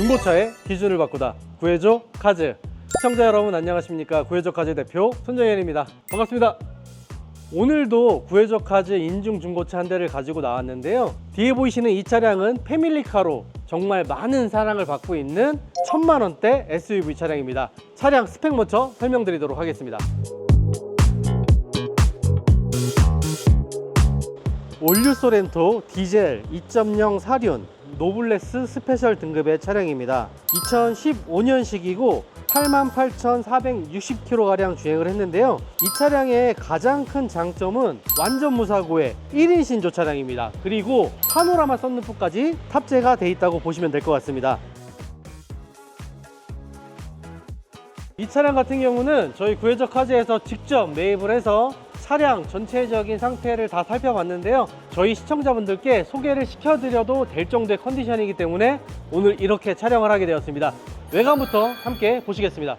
중고차의 기준을 바꾸다. 구해줘 카즈. 시청자 여러분 안녕하십니까? 구해줘 카즈 대표 손정현입니다. 반갑습니다. 오늘도 구해줘 카즈 인중 중고차 한 대를 가지고 나왔는데요. 뒤에 보이시는 이 차량은 패밀리카로 정말 많은 사랑을 받고 있는 천만 원대 SUV 차량입니다. 차량 스펙 먼저 설명드리도록 하겠습니다. 올류 소렌토 디젤 2.0 사륜 노블레스 스페셜 등급의 차량입니다. 2015년식이고 88,460km가량 주행을 했는데요. 이 차량의 가장 큰 장점은 완전 무사고의 1인 신 조 차량입니다. 그리고 파노라마 썬루프까지 탑재가 돼 있다고 보시면 될 것 같습니다. 이 차량 같은 경우는 저희 구해적 카즈에서 직접 매입을 해서 차량 전체적인 상태를 다 살펴봤는데요. 저희 시청자분들께 소개를 시켜드려도 될 정도의 컨디션이기 때문에 오늘 이렇게 촬영을 하게 되었습니다. 외관부터 함께 보시겠습니다.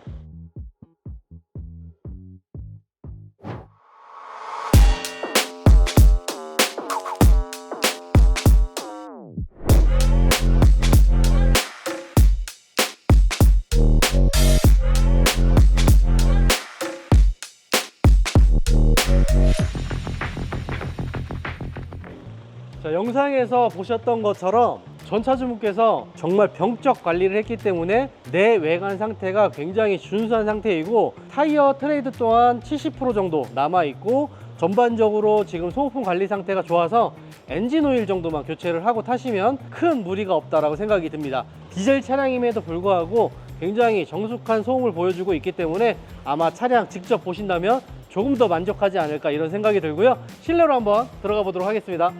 자, 영상에서 보셨던 것처럼 전차주분께서 정말 병적 관리를 했기 때문에 내 외관 상태가 굉장히 준수한 상태이고 타이어 트레이드 또한 70% 정도 남아 있고 전반적으로 지금 소모품 관리 상태가 좋아서 엔진 오일 정도만 교체를 하고 타시면 큰 무리가 없다라고 생각이 듭니다. 디젤 차량임에도 불구하고 굉장히 정숙한 소음을 보여주고 있기 때문에 아마 차량 직접 보신다면 조금 더 만족하지 않을까 이런 생각이 들고요. 실내로 한번 들어가 보도록 하겠습니다.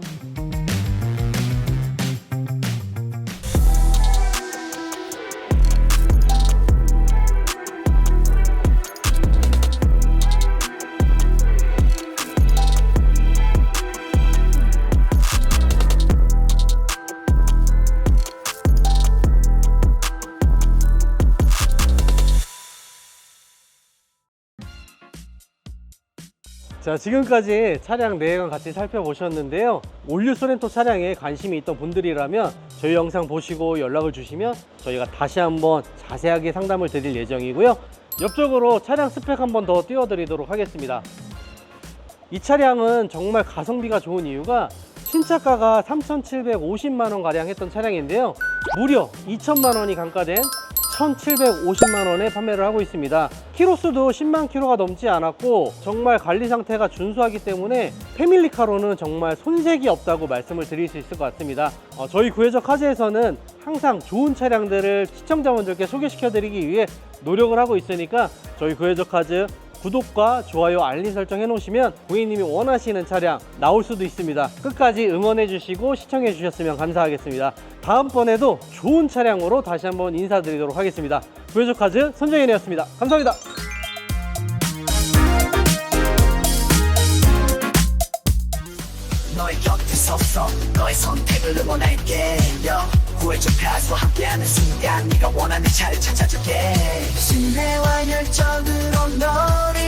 자 지금까지 차량 내외관 같이 살펴보셨는데요. 올류 소렌토 차량에 관심이 있던 분들이라면 저희 영상 보시고 연락을 주시면 저희가 다시 한번 자세하게 상담을 드릴 예정이고요. 옆쪽으로 차량 스펙 한번 더 띄워드리도록 하겠습니다. 이 차량은 정말 가성비가 좋은 이유가 신차가가 3,750만 원 가량 했던 차량인데요. 무려 2천만 원이 감가된 1,750만 원에 판매를 하고 있습니다. 키로수도 10만 키로가 넘지 않았고 정말 관리 상태가 준수하기 때문에 패밀리카로는 정말 손색이 없다고 말씀을 드릴 수 있을 것 같습니다. 어, 저희 구해적 카즈에서는 항상 좋은 차량들을 시청자분들께 소개시켜 드리기 위해 노력을 하고 있으니까 저희 구해적 카즈 구독과 좋아요, 알림 설정 해놓으시면 고객님이 원하시는 차량 나올 수도 있습니다. 끝까지 응원해 주시고 시청해 주셨으면 감사하겠습니다. 다음번에도 좋은 차량으로 다시 한번 인사드리도록 하겠습니다. 구해조카즈 손정현이었습니다. 감사합니다. 너의 곁에 서서 너의 선택을 응원할게 가수와 함께하는 순간 네가 원하는 차를 찾아줄게. 신뢰와 열정으로 너를